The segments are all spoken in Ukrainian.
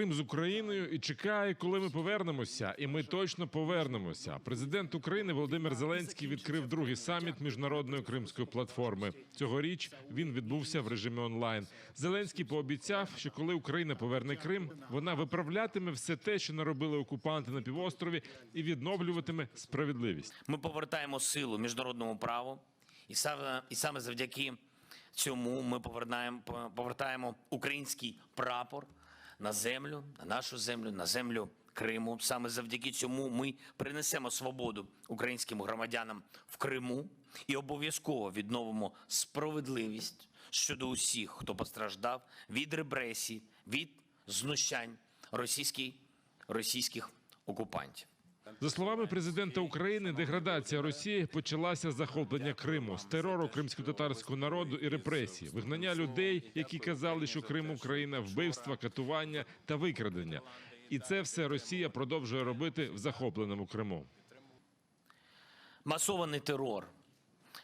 Крим з Україною і чекає, коли ми повернемося, і ми точно повернемося. Президент України Володимир Зеленський відкрив другий саміт міжнародної кримської платформи. Цьогоріч він відбувся в режимі онлайн. Зеленський пообіцяв, що коли Україна поверне Крим, вона виправлятиме все те, що наробили окупанти на півострові, і відновлюватиме справедливість. Ми повертаємо силу міжнародному праву, і саме, і саме завдяки цьому ми повертаємо, повертаємо український прапор на землю, на нашу землю, на землю Криму. Саме завдяки цьому ми принесемо свободу українським громадянам в Криму і обов'язково відновимо справедливість щодо усіх, хто постраждав від репресій, від знущань російських, російських окупантів. За словами президента України, деградація Росії почалася з захоплення Криму, з терору кримсько-татарського народу і репресій, вигнання людей, які казали, що Крим Україна, вбивства, катування та викрадення. І це все Росія продовжує робити в захопленому Криму. Масований терор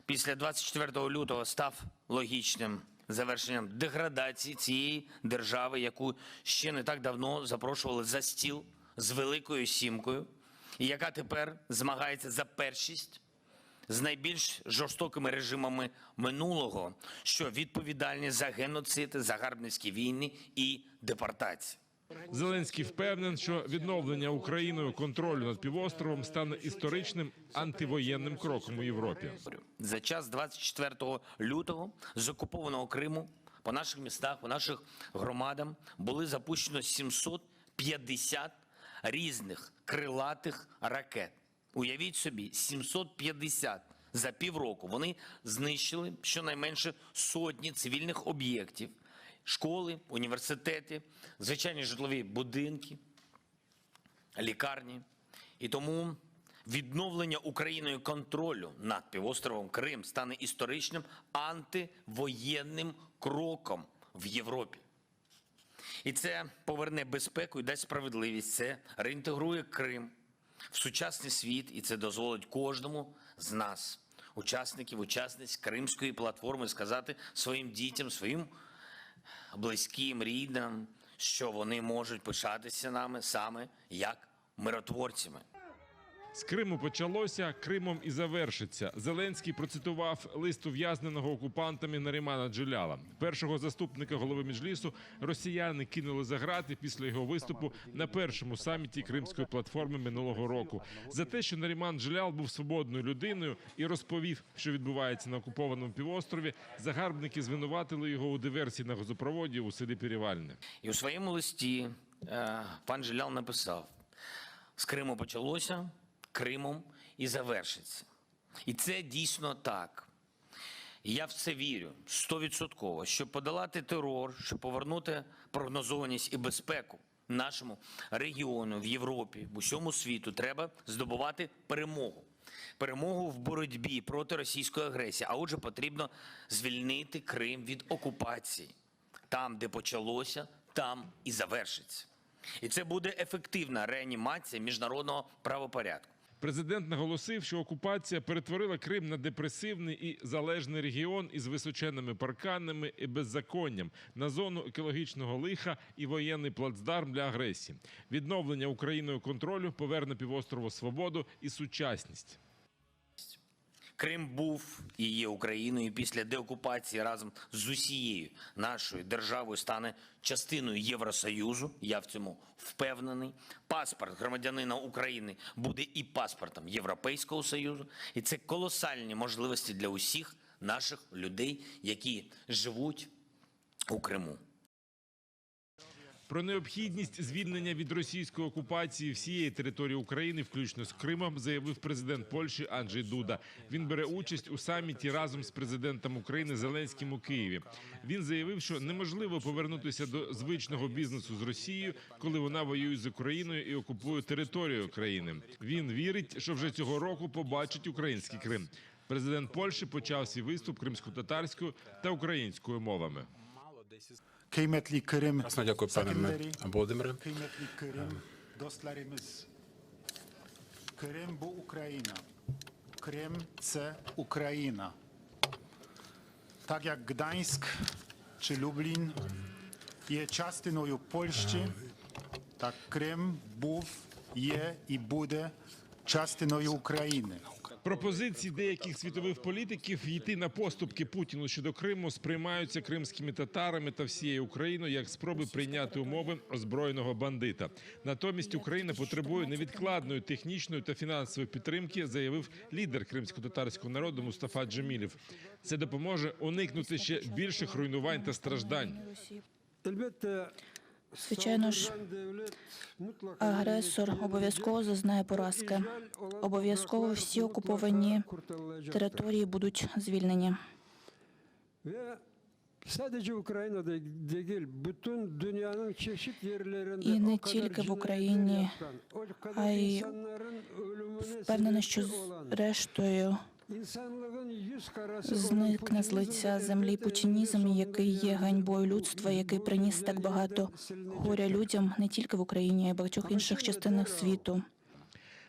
після 24 лютого став логічним завершенням деградації цієї держави, яку ще не так давно запрошували за стіл з великою сімкою, і яка тепер змагається за першість з найбільш жорстокими режимами минулого, що відповідальні за геноцид, загарбницькі війни і депортації. Зеленський впевнений, що відновлення Україною контролю над півостровом стане історичним антивоєнним кроком у Європі. За час 24 лютого з окупованого Криму по наших містах, по наших громадам були запущено 750 різних крилатих ракет. Уявіть собі, 750 за півроку. Вони знищили щонайменше сотні цивільних об'єктів, школи, університети, звичайні житлові будинки, лікарні. І тому відновлення Україною контролю над півостровом Крим стане історичним антивоєнним кроком в Європі. І це поверне безпеку і дасть справедливість. Це реінтегрує Крим в сучасний світ, і це дозволить кожному з нас, учасників, учасниць Кримської платформи, сказати своїм дітям, своїм близьким, рідним, що вони можуть пишатися нами саме як миротворцями. З Криму почалося, Кримом і завершиться. Зеленський процитував лист ув'язненого окупантами Нарімана Джеляла, першого заступника голови Меджлісу. Росіяни кинули за грати після його виступу на першому саміті Кримської платформи минулого року за те, що Наріман Джелял був свободною людиною і розповів, що відбувається на окупованому півострові. Загарбники звинуватили його у диверсії на газопроводі у селі Пірівальне. І у своєму листі е, пан Жилял написав: з Криму почалося, Кримом і завершиться. І це дійсно так. Я в це вірю стовідсотково, щоб подолати терор, щоб повернути прогнозованість і безпеку нашому регіону в Європі, в усьому світу, треба здобувати перемогу. Перемогу в боротьбі проти російської агресії. А отже, потрібно звільнити Крим від окупації. Там, де почалося, там і завершиться. І це буде ефективна реанімація міжнародного правопорядку. Президент наголосив, що окупація перетворила Крим на депресивний і залежний регіон із височеними парканами і беззаконням на зону екологічного лиха і воєнний плацдарм для агресії. Відновлення Україною контролю поверне півострову свободу і сучасність. Крим був і є Україною після деокупації разом з усією нашою державою стане частиною Євросоюзу. Я в цьому впевнений. Паспорт громадянина України буде і паспортом Європейського союзу, і це колосальні можливості для усіх наших людей, які живуть у Криму. Про необхідність звільнення від російської окупації всієї території України, включно з Кримом, заявив президент Польщі Анджей Дуда. Він бере участь у саміті разом з президентом України Зеленським у Києві. Він заявив, що неможливо повернутися до звичного бізнесу з Росією, коли вона воює з Україною і окупує територію країни. Він вірить, що вже цього року побачить український Крим. Президент Польщі почав свій виступ кримсько-татарською та українською мовами. Ясно, дякую, пане Володимире. Крим бо Україна. Крим це Україна. Так як Гданськ чи Люблін є частиною Польщі, Так Крим був, є і буде частиною України. Пропозиції деяких світових політиків йти на поступки Путіну щодо Криму сприймаються кримськими татарами та всією Україною як спроби прийняти умови озброєного бандита. Натомість Україна потребує невідкладної технічної та фінансової підтримки, заявив лідер кримсько-татарського народу Мустафа Джемілів. Це допоможе уникнути ще більших руйнувань та страждань. Звичайно ж, агресор обов'язково зазнає поразки. Обов'язково всі окуповані території будуть звільнені. І не тільки в Україні, а й Впевнена, що sebep olan, зникне з лиця землі путінізм, який є ганьбою людства, який приніс так багато горя людям не тільки в Україні, а й багатьох інших частинах світу.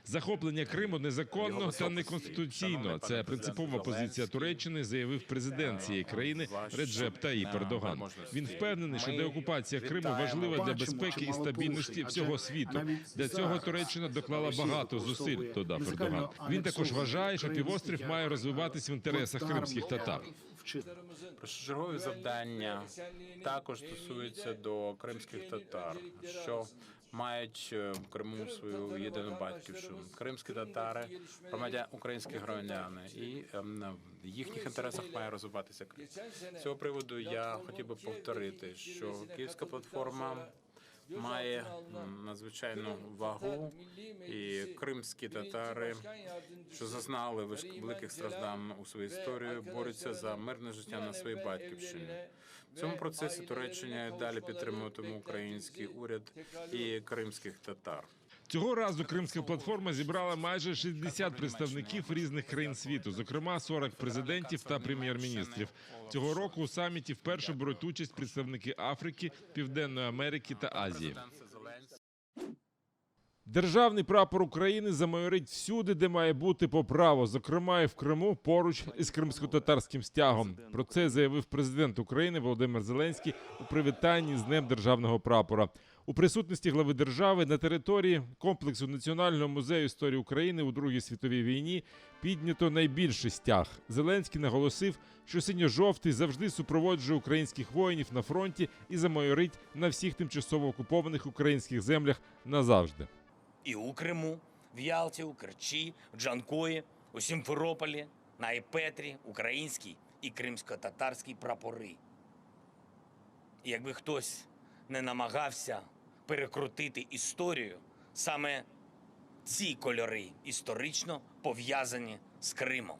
Захоплення Криму незаконно та неконституційно. Це принципова позиція Туреччини, заявив президент цієї країни Реджеп Таїп Ердоган. Він впевнений, що деокупація Криму важлива для безпеки і стабільності всього світу. Для цього Туреччина доклала багато зусиль. Додав Ердоган. Він також вважає, що півострів має розвиватись в інтересах кримських татар. Першочергові завдання також стосуються до кримських татар, що мають в Криму свою єдину батьківщину. Кримські татари, громадян українські громадяни, і в їхніх інтересах має розвиватися Крим. З цього приводу я хотів би повторити, що київська платформа. Має надзвичайну вагу, і кримські татари, що зазнали великих страждань у своїй історії, борються за мирне життя на своїй батьківщині. В цьому процесі Туреччина далі підтримуватиме український уряд і кримських татар. Цього разу Кримська платформа зібрала майже 60 представників різних країн світу, зокрема 40 президентів та прем'єр-міністрів. Цього року у саміті вперше беруть участь представники Африки, Південної Америки та Азії. Державний прапор України замайорить всюди, де має бути по право, зокрема і в Криму поруч із кримсько-татарським стягом. Про це заявив президент України Володимир Зеленський у привітанні з Днем державного прапора. У присутності глави держави на території комплексу Національного музею історії України у Другій світовій війні піднято найбільший стяг. Зеленський наголосив, що синьо-жовтий завжди супроводжує українських воїнів на фронті і замайорить на всіх тимчасово окупованих українських землях назавжди. І у Криму, в Ялті, у Керчі, в Джанкої, у Сімферополі, на Епетрі, українській і кримсько-татарський прапори. І якби хтось не намагався перекрутити історію, саме ці кольори історично пов'язані з Кримом.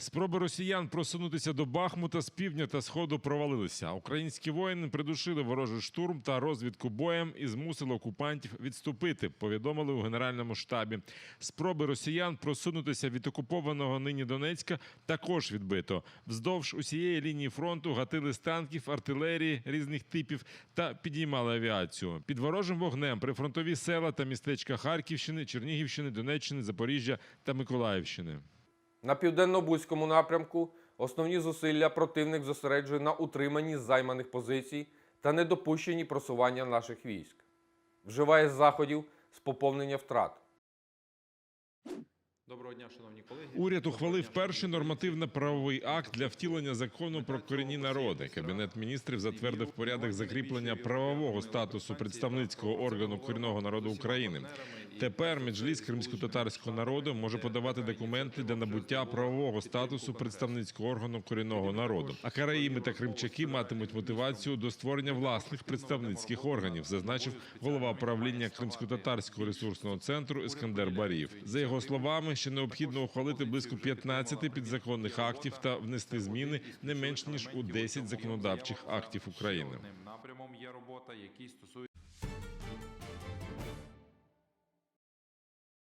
Спроби росіян просунутися до Бахмута з півдня та сходу провалилися. Українські воїни придушили ворожий штурм та розвідку боєм і змусили окупантів відступити. Повідомили у генеральному штабі. Спроби росіян просунутися від окупованого нині Донецька також відбито. Вздовж усієї лінії фронту гатили з танків, артилерії різних типів та підіймали авіацію. Під ворожим вогнем прифронтові села та містечка Харківщини, Чернігівщини, Донеччини, Запоріжжя та Миколаївщини. На південно-бузькому напрямку основні зусилля противник зосереджує на утриманні займаних позицій та недопущенні просування наших військ. Вживає заходів з поповнення втрат. Доброго дня, шановні колеги. Уряд ухвалив перший нормативно-правовий акт для втілення закону про корінні народи. Кабінет міністрів затвердив порядок закріплення правового статусу представницького органу корінного народу України. Тепер меджліс кримсько-татарського народу може подавати документи для набуття правового статусу представницького органу корінного народу. А караїми та кримчаки матимуть мотивацію до створення власних представницьких органів, зазначив голова правління кримсько-татарського ресурсного центру Іскандер Баріїв. За його словами, ще необхідно ухвалити близько 15 підзаконних актів та внести зміни не менш ніж у 10 законодавчих актів України. Напрямом є робота, які стосується